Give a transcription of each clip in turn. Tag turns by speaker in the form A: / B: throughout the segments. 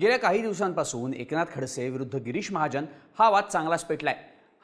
A: गेल्या काही दिवसांपासून एकनाथ खडसे विरुद्ध गिरीश महाजन हा वाद चांगलाच पेटलाय.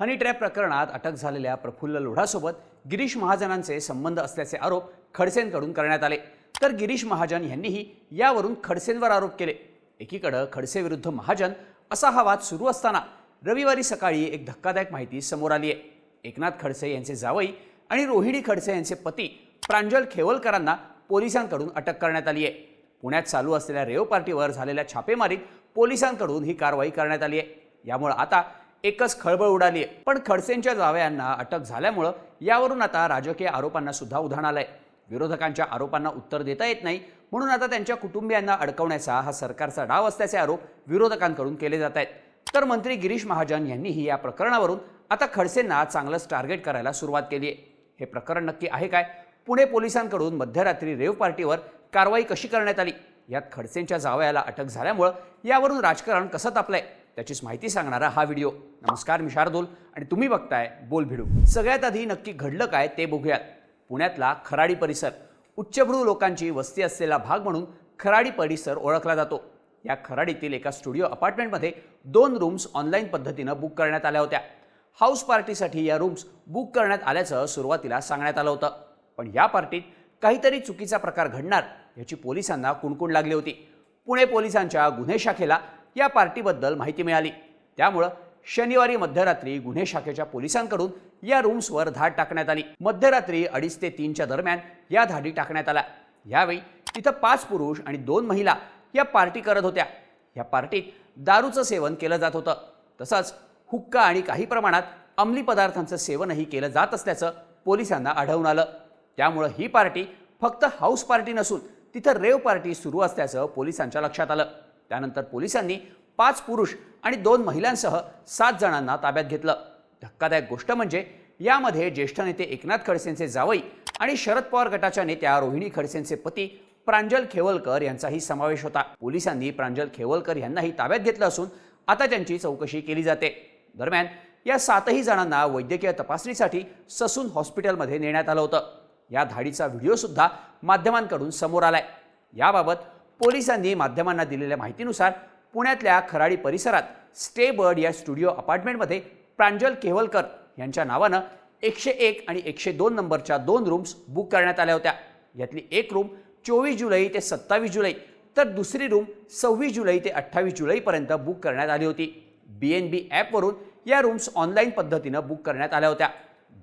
A: हनी ट्रॅप प्रकरणात अटक झालेल्या प्रफुल्ल लोढासोबत गिरीश महाजनांचे संबंध असल्याचे आरोप खडसेंकडून करण्यात आले. तर गिरीश महाजन यांनीही यावरून खडसेंवर आरोप केले. एकीकडं खडसे विरुद्ध महाजन असा हा वाद सुरू असताना रविवारी सकाळी एक धक्कादायक माहिती समोर आली आहे. एकनाथ खडसे यांचे जावई आणि रोहिणी खडसे यांचे पती प्रांजल खेवलकरांना पोलिसांकडून अटक करण्यात आली आहे. पुण्यात चालू असलेल्या रेव पार्टीवर झालेल्या छापेमारीत पोलिसांकडून ही कारवाई करण्यात आली आहे. यामुळे आता एकच खळबळ उडाली आहे. पण खडसेंच्या जावयांना अटक झाल्यामुळं यावरून आता राजकीय आरोपांना सुद्धा उधाण आलंय. विरोधकांच्या आरोपांना उत्तर देता येत नाही. म्हणून आता त्यांच्या कुटुंबियांना अडकवण्याचा हा सरकारचा डाव असल्याचे आरोप विरोधकांकडून केले जात आहेत. तर मंत्री गिरीश महाजन यांनीही या प्रकरणावरून आता खडसेंना चांगलंच टार्गेट करायला सुरुवात केली आहे. हे प्रकरण नक्की आहे काय? पुणे पोलिसांकडून मध्यरात्री रेव पार्टीवर कारवाई कशी करण्यात आली? यात खडसेंच्या जावयाला अटक झाल्यामुळं यावरून राजकारण कसं तापलंय? त्याचीच माहिती सांगणारा हा व्हिडिओ. नमस्कार मी शार्दूल आणि तुम्ही बघताय बोल भिडू. सगळ्यात आधी नक्की घडलं काय ते बघूयात. पुण्यातला खराडी परिसर. उच्चभ्रू लोकांची वस्ती असलेला भाग म्हणून खराडी परिसर ओळखला जातो. या खराडीतील एका स्टुडिओ अपार्टमेंटमध्ये दोन रूम्स ऑनलाईन पद्धतीनं बुक करण्यात आल्या होत्या. हाऊस पार्टीसाठी या रूम्स बुक करण्यात आल्याचं सुरुवातीला सांगण्यात आलं होतं. पण या पार्टीत काहीतरी चुकीचा प्रकार घडणार याची पोलिसांना कुणकुण लागली होती. पुणे पोलिसांच्या गुन्हे शाखेला या पार्टीबद्दल माहिती मिळाली. त्यामुळं शनिवारी मध्यरात्री गुन्हे शाखेच्या पोलिसांकडून या रूम्सवर धाड टाकण्यात आली. मध्यरात्री अडीच ते तीनच्या दरम्यान या धाडी टाकण्यात आल्या. यावेळी तिथं पाच पुरुष आणि दोन महिला या पार्टी करत होत्या. या पार्टीत दारूचं सेवन केलं जात होतं. तसंच हुक्का आणि काही प्रमाणात अंमली पदार्थांचं सेवनही केलं जात असल्याचं पोलिसांना आढळून आलं. त्यामुळं ही पार्टी फक्त हाऊस पार्टी नसून तिथं रेव पार्टी सुरू असल्याचं पोलिसांच्या लक्षात आलं. त्यानंतर पोलिसांनी पाच पुरुष आणि दोन महिलांसह सात जणांना ताब्यात घेतलं. धक्कादायक गोष्ट म्हणजे यामध्ये ज्येष्ठ नेते एकनाथ खडसेंचे जावई आणि शरद पवार गटाच्या नेत्या रोहिणी खडसेंचे पती प्रांजल खेवलकर यांचाही समावेश होता. पोलिसांनी प्रांजल खेवलकर यांनाही ताब्यात घेतलं असून आता त्यांची चौकशी केली जाते. दरम्यान या सातही जणांना वैद्यकीय तपासणीसाठी ससून हॉस्पिटलमध्ये नेण्यात आलं होतं. या धाडीचा व्हिडिओसुद्धा माध्यमांकडून समोर आलाय. याबाबत पोलिसांनी माध्यमांना दिलेल्या माहितीनुसार पुण्यातल्या खराडी परिसरात स्टे बर्ड या स्टुडिओ अपार्टमेंटमध्ये प्रांजल केवलकर यांच्या नावानं एकशे एक आणि एकशे दोन नंबरच्या दोन रूम्स बुक करण्यात आल्या होत्या. यातली एक रूम चोवीस जुलै ते सत्तावीस जुलै तर दुसरी रूम सव्वीस जुलै ते अठ्ठावीस जुलैपर्यंत बुक करण्यात आली होती. बी एन बी ॲपवरून या रूम्स ऑनलाईन पद्धतीनं बुक करण्यात आल्या होत्या.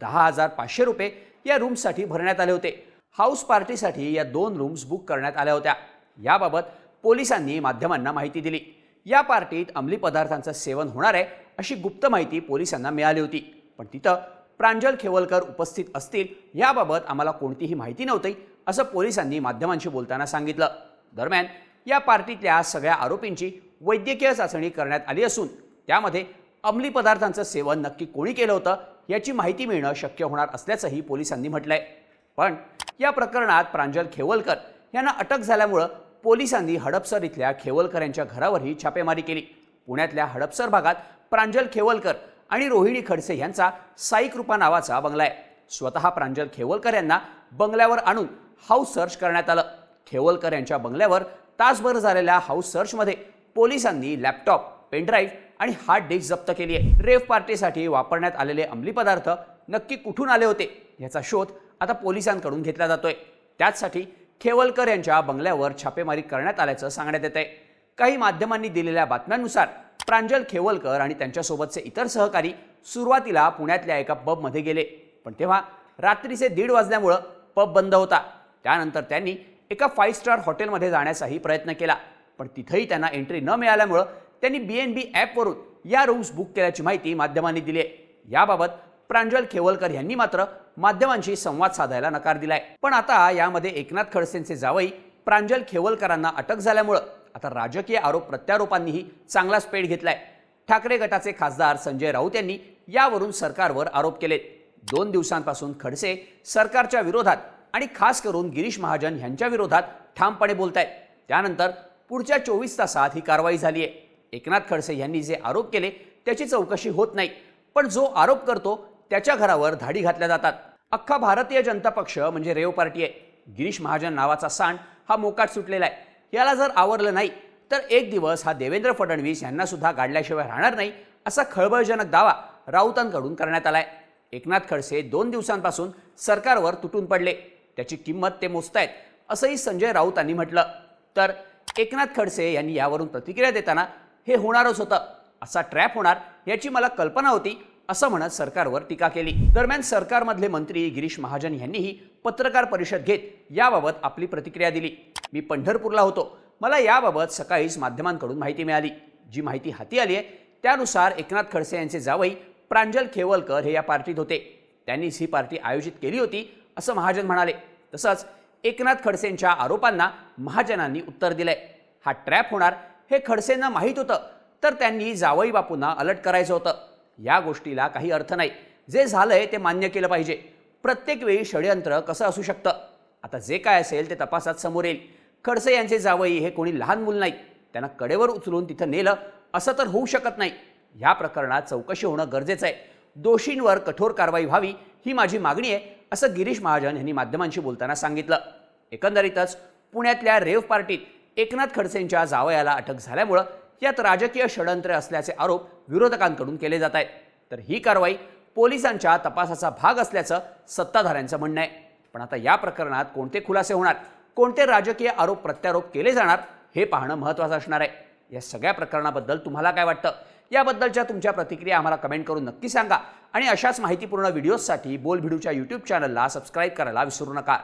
A: दहा हजार पाचशे रुपये या रूम्ससाठी भरण्यात आले होते. हाऊस पार्टीसाठी या दोन रूम्स बुक करण्यात आल्या होत्या. याबाबत पोलिसांनी माध्यमांना माहिती दिली. या पार्टीत अंमली पदार्थांचं सेवन होणार आहे अशी गुप्त माहिती पोलिसांना मिळाली होती. पण तिथं प्रांजल खेवलकर उपस्थित असतील याबाबत आम्हाला कोणतीही माहिती नव्हती असं पोलिसांनी माध्यमांशी बोलताना सांगितलं. दरम्यान या पार्टीतल्या सगळ्या आरोपींची वैद्यकीय चाचणी करण्यात आली असून त्यामध्ये अंमली पदार्थांचं सेवन नक्की कोणी केलं होतं याची माहिती मिळणं शक्य होणार असल्याचंही पोलिसांनी म्हटलंय. पण या प्रकरणात प्रांजल खेवलकर यांना अटक झाल्यामुळं पोलिसांनी हडपसर इथल्या खेवलकर यांच्या घरावरही छापेमारी केली. पुण्यातल्या हडपसर भागात प्रांजल खेवलकर आणि रोहिणी खडसे यांचा साईकृपा नावाचा बंगला आहे. स्वतः प्रांजल खेवलकर यांना बंगल्यावर आणून हाऊस सर्च करण्यात आलं. खेवलकर यांच्या बंगल्यावर तासभर झालेल्या हाऊस सर्चमध्ये पोलिसांनी लॅपटॉप पेनड्राईव्ह आणि हार्ड डिस्क जप्त केली आहे. रेफ पार्टीसाठी वापरण्यात आलेले अंमली पदार्थ नक्की कुठून आले होते याचा शोध आता पोलिसांकडून घेतला जातोय. त्याचसाठी खेवलकर यांच्या बंगल्यावर छापेमारी करण्यात आल्याचं सांगण्यात येत आहे काही माध्यमांनी दिलेल्या बातम्यांनुसार प्रांजल खेवलकर आणि त्यांच्यासोबतचे इतर सहकारी सुरुवातीला पुण्यातल्या एका पबमध्ये गेले. पण तेव्हा रात्रीचे दीड वाजल्यामुळं पब बंद होता. त्यानंतर त्यांनी एका फाईव्ह स्टार हॉटेलमध्ये जाण्याचाही प्रयत्न केला. पण तिथंही त्यांना एंट्री न मिळाल्यामुळं त्यांनी बी एन बी ॲपवरून या रूम्स बुक केल्याची माहिती माध्यमांनी दिली आहे. याबाबत प्रांजल खेवलकर यांनी मात्र माध्यमांशी संवाद साधायला नकार दिलाय. पण आता यामध्ये एकनाथ खडसेंचे जावई प्रांजल खेवलकरांना अटक झाल्यामुळं आता राजकीय आरोप प्रत्यारोपांनीही चांगलाच पेट घेतलाय. ठाकरे गटाचे खासदार संजय राऊत यांनी यावरून सरकारवर आरोप केलेत. दोन दिवसांपासून खडसे सरकारच्या विरोधात आणि खास करून गिरीश महाजन यांच्या विरोधात ठामपणे बोलत आहेत त्यानंतर पुढच्या चोवीस तासात ही कारवाई झाली आहे एकनाथ खडसे यांनी जे आरोप केले त्याची चौकशी होत नाही. पण जो आरोप करतो त्याच्या घरावर धाडी घातल्या जातात. अख्खा भारतीय जनता पक्ष म्हणजे रेव पार्टी आहे. गिरीश महाजन नावाचा सांड हा मोकाट सुटलेला आहे. याला जर आवरलं नाही तर एक दिवस हा देवेंद्र फडणवीस यांना सुद्धा गाडल्याशिवाय राहणार नाही असा खळबळजनक दावा राऊतांकडून करण्यात आलाय. एकनाथ खडसे दोन दिवसांपासून सरकारवर तुटून पडले. त्याची किंमत ते मोजतायत असंही संजय राऊतांनी म्हटलं. तर एकनाथ खडसे यांनी यावरून प्रतिक्रिया देताना हे होणारच होतं. असा ट्रॅप होणार याची मला कल्पना होती असं म्हणत सरकारवर टीका केली. दरम्यान सरकारमधले मंत्री गिरीश महाजन यांनीही पत्रकार परिषद घेत याबाबत आपली प्रतिक्रिया दिली. मी पंढरपूरला होतो. मला याबाबत सकाळीच माध्यमांकडून माहिती मिळाली. जी माहिती हाती आली आहे त्यानुसार एकनाथ खडसे यांचे जावई प्रांजल खेवलकर हे या पार्टीत होते. त्यांनीच ही पार्टी आयोजित केली होती असं महाजन म्हणाले. तसंच एकनाथ खडसेंच्या आरोपांना महाजनांनी उत्तर दिलंय. हा ट्रॅप होणार हे खडसेंना माहीत होतं. तर त्यांनी जावई बापूंना अलर्ट करायचं होतं. या गोष्टीला काही अर्थ नाही. जे झालंय ते मान्य केलं पाहिजे. प्रत्येक वेळी षडयंत्र कसं असू शकतं? आता जे काय असेल ते तपासात समोर येईल. खडसे यांचे जावई हे कोणी लहान मूल नाही. त्यांना कडेवर उचलून तिथं नेलं असं तर होऊ शकत नाही. या प्रकरणात चौकशी होणं गरजेचं आहे. दोषींवर कठोर कारवाई व्हावी ही माझी मागणी आहे असं गिरीश महाजन यांनी माध्यमांशी बोलताना सांगितलं. एकंदरीतच पुण्यातल्या रेव पार्टीत एकनाथ खडसेंच्या जावयाला अटक झाल्यामुळं यात राजकीय षडयंत्र असल्याचे आरोप विरोधकांकडून केले जात आहेत. तर ही कारवाई पोलिसांच्या तपासाचा भाग असल्याचं सत्ताधाऱ्यांचं म्हणणं आहे. पण आता या प्रकरणात कोणते खुलासे होणार कोणते राजकीय आरोप प्रत्यारोप केले जाणार हे पाहणं महत्त्वाचं असणार आहे. या सगळ्या प्रकरणाबद्दल तुम्हाला काय वाटतं? याबद्दलच्या तुमच्या प्रतिक्रिया आम्हाला कमेंट करून नक्की सांगा. आणि अशाच माहितीपूर्ण व्हिडिओजसाठी बोल भिडूच्या यूट्यूब चॅनलला सबस्क्राईब करायला विसरू नका.